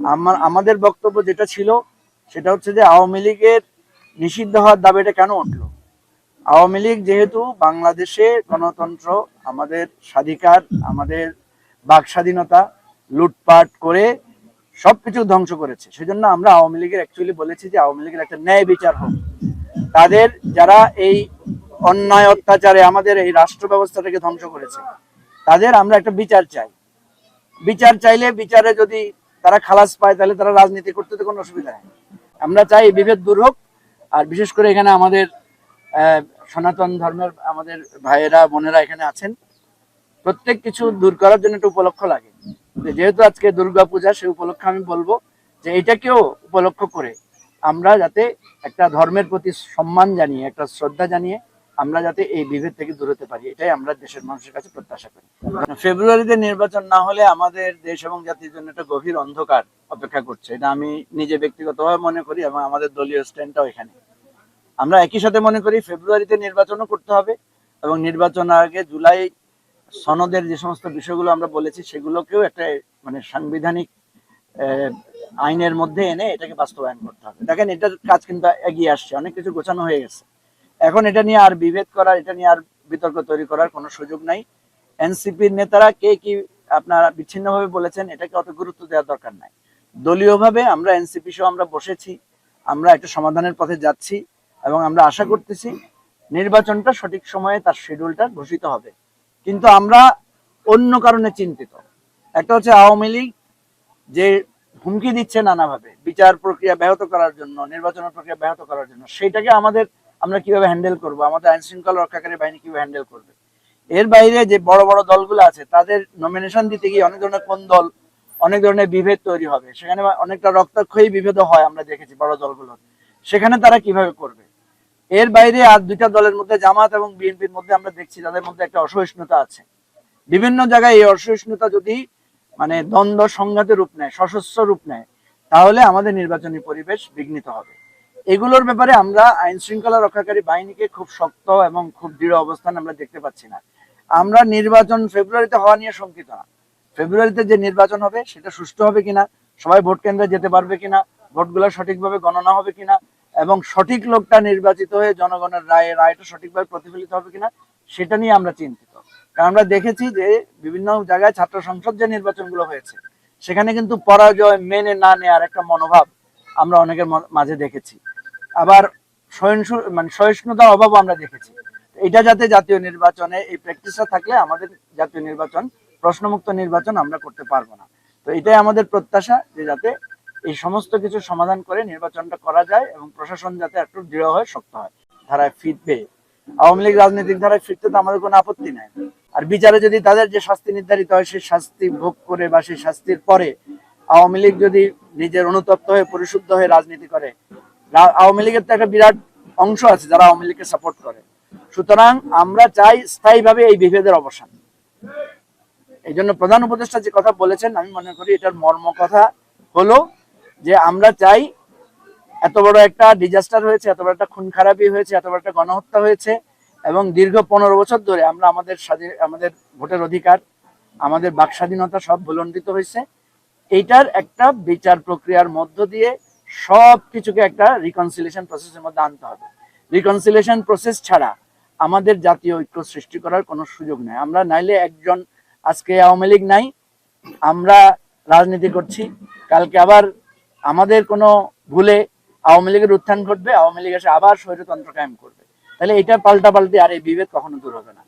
আমার, আমাদের বক্তব্য যেটা ছিল, সেটা হচ্ছে যে আওয়ামী লীগের নিষিদ্ধ হওয়ার দাবিটা কেন উঠল? আওয়ামী লীগ যেহেতু বাংলাদেশে গণতন্ত্র, আমাদের স্বাধিকার, আমাদের বাক স্বাধীনতা লুটপাট করে সবকিছু ধ্বংস করেছে। সেজন্য আমরা আওয়ামী লীগের অ্যাকচুয়ালি বলেছি যে আওয়ামী লীগের একটা ন্যায় বিচার হোক। তাদের যারা এই অন্যায় অত্যাচারে আমাদের এই রাষ্ট্র ব্যবস্থাটাকে ধ্বংস করেছে, তাদের আমরা একটা বিচার চাই। বিচার চাইলে বিচারে যদি তারা খালাস পায়, তাহলে তারা রাজনীতি করতে তো কোনো অসুবিধা নেই। আমরা চাই বিভেদ দূর হোক, আর বিশেষ করে এখানে আমাদের সনাতন ধর্মের আমাদের ভাইয়েরা, বোনেরা এখানে আছেন। প্রত্যেক কিছু দূর করার জন্য একটা উপলক্ষ লাগে। যেহেতু আজকে দুর্গা পূজা সেই উপলক্ষে আমি বলব যে এটাকেও উপলক্ষ করে আমরা যাতে একটা ধর্মের প্রতি সম্মান জানিয়ে, একটা শ্রদ্ধা জানিয়ে আমরা যাতে এই বিভেদ থেকে দূর হতে পারি, এটাই আমরা দেশের মানুষের কাছে প্রত্যাশা করি। ফেব্রুয়ারিতে নির্বাচন না হলে আমাদের দেশ এবং জাতির জন্য একটা গভীর অন্ধকার অপেক্ষা করছে। এটা আমি নিজে ব্যক্তিগতভাবে মনে করি এবং আমাদের দলীয় স্ট্যান্ডটাও এখানে। আমরা একই সাথে মনে করি ফেব্রুয়ারিতে নির্বাচনও করতে হবে এবং নির্বাচন আগে জুলাই সনদের যে সমস্ত বিষয়গুলো আমরা বলেছি, সেগুলোকেও একটা মানে সাংবিধানিক আইনের মধ্যে এনে এটাকে বাস্তবায়ন করতে হবে। দেখেন, এটার কাজ কিন্তু এগিয়ে আসছে, অনেক কিছু গোছানো হয়ে গেছে। এখন এটা নিয়ে আর বিভেদ করার, এটা নিয়ে আর বিতর্ক তৈরি করার কোনো সুযোগ নাই। এনসিপির নেতারা কে কি আপনারা বিচ্ছিন্নভাবে বলেছেন, এটাকে অত গুরুত্ব দেওয়ার দরকার নাই। দলীয়ভাবে আমরা এনসিপি সহ আমরা বসেছি, আমরা একটা সমাধানের পথে যাচ্ছি এবং আমরা আশা করতেছি নির্বাচনটা সঠিক সময়ে তার শিডিউলটা ঘোষিত হবে। কিন্তু আমরা অন্য কারণে চিন্তিত। একটা হচ্ছে আওয়ামী লীগ যে হুমকি দিচ্ছে নানাভাবে, বিচার প্রক্রিয়া ব্যাহত করার জন্য নির্বাচন প্রক্রিয়া ব্যাহত করার জন্য সেটাকে আমাদের আমরা কীভাবে হ্যান্ডেল করব? আমাদের আইন শৃঙ্খলা রক্ষাকারী বাহিনী কীভাবে হ্যান্ডেল করবে? এর বাইরে যে বড় বড় দলগুলো আছে, তাদের নমিনেশন দিতে গিয়ে অনেক ধরনের কোন দল, অনেক ধরনের বিভেদ তৈরি হবে। সেখানে অনেকটা রক্তাক্ষয়ী বিভেদ হয় আমরা দেখেছি বড় দলগুলো সেখানে তারা কীভাবে করবে? এর বাইরে আর দুইটা দলের মধ্যে, জামাত এবং বিএনপির মধ্যে আমরা দেখছি তাদের মধ্যে একটা অসহিষ্ণুতা আছে। বিভিন্ন জায়গায় এই অসহিষ্ণুতা যদি মানে দ্বন্দ্ব সংঘাতের রূপ নেয়, সশস্ত্র রূপ নেয়, তাহলে আমাদের নির্বাচনী পরিবেশ বিঘ্নিত হবে। এগুলোর ব্যাপারে আমরা আইন শৃঙ্খলা রক্ষাকারী বাহিনীকে খুব শক্ত এবং খুব দৃঢ় অবস্থান আমরা দেখতে পাচ্ছি না। আমরা নির্বাচন ফেব্রুয়ারিতে হওয়া নিয়ে শঙ্কিত না। ফেব্রুয়ারিতে যে নির্বাচন হবে, সেটা সুষ্ঠু হবে কিনা, সবাই ভোট কেন্দ্রে যেতে পারবে কিনা, ভোটগুলো সঠিকভাবে গণনা হবে কিনা, এবং সঠিক লোকটা নির্বাচিত হয়ে জনগণের রায়ে, রায়টা সঠিকভাবে প্রতিফলিত হবে কিনা, সেটা নিয়ে আমরা চিন্তিত। কারণ আমরা দেখেছি যে বিভিন্ন জায়গায় ছাত্র সংসদ যে নির্বাচনগুলো হয়েছে, সেখানে কিন্তু পরাজয় মেনে না নেওয়ার একটা মনোভাব আমরা অনেকের মাঝে দেখেছি। আবার মানে সহিষ্ণুতার অভাবও আমরা দেখেছি। এটা যাতে জাতীয় নির্বাচনে এই প্র্যাকটিসটা থাকলে আমাদের জাতীয় নির্বাচন, প্রশ্নমুক্ত নির্বাচন আমরা করতে পারব না। তো এটাই আমাদের প্রত্যাশা যে যাতে এই সমস্ত কিছু সমাধান করে নির্বাচনটা করা যায় এবং প্রশাসন যাতে একটু দৃঢ় হয়, শক্ত হয়, ধারায় ফিরবে। আওয়ামী লীগ রাজনৈতিক ধারায় ফিরতে তো আমাদের কোনো আপত্তি নাই। আর বিচারে যদি তাদের যে শাস্তি নির্ধারিত হয়, সেই শাস্তি ভোগ করে বা সেই শাস্তির পরে আওয়ামী লীগ যদি নিজের অনুতপ্ত হয়ে, পরিশুদ্ধ হয়ে রাজনীতি করে আওয়ামী লীগের তো একটা বিরাট অংশ আছে যারা আওয়ামী লীগকে সাপোর্ট করে। সুতরাং আমরা চাই স্থায়ীভাবে এই বিভেদের অবসান। এই জন্য প্রধান উপদেষ্টা যে কথা বলেছেন, আমি মনে করি এটার মর্ম কথা হলো যে আমরা চাই এত বড় একটা ডিজাস্টার হয়েছে, এত বড় একটা খুন খারাপি হয়েছে, এত বড় একটা গণহত্যা হয়েছে এবং দীর্ঘ পনেরো বছর ধরে আমরা আমাদের স্বাধীন আমাদের ভোটের অধিকার, আমাদের বাক স্বাধীনতা সব ভুলণ্ডিত হয়েছে। এইটার একটা বিচার প্রক্রিয়ার মধ্য দিয়ে সব কিছুকে একটা রিকনসিলেশন প্রসেসের মধ্যে আনতে হবে। রিকনসিলেশন প্রসেস ছাড়া আমাদের জাতীয় ঐক্য সৃষ্টি করার কোনো সুযোগ নেই। আমরা নাইলে একজন, আজকে আওয়ামী লীগ নাই, আমরা রাজনীতি করছি, কালকে আবার আমাদের কোনো ভুলে আওয়ামী লীগের উত্থান ঘটবে, আওয়ামী লীগ এসে আবার স্বৈরতন্ত্র কায়েম করবে। তাহলে এটা পাল্টা পাল্টি আর এই বিভেদ কখনো দূর হবে না।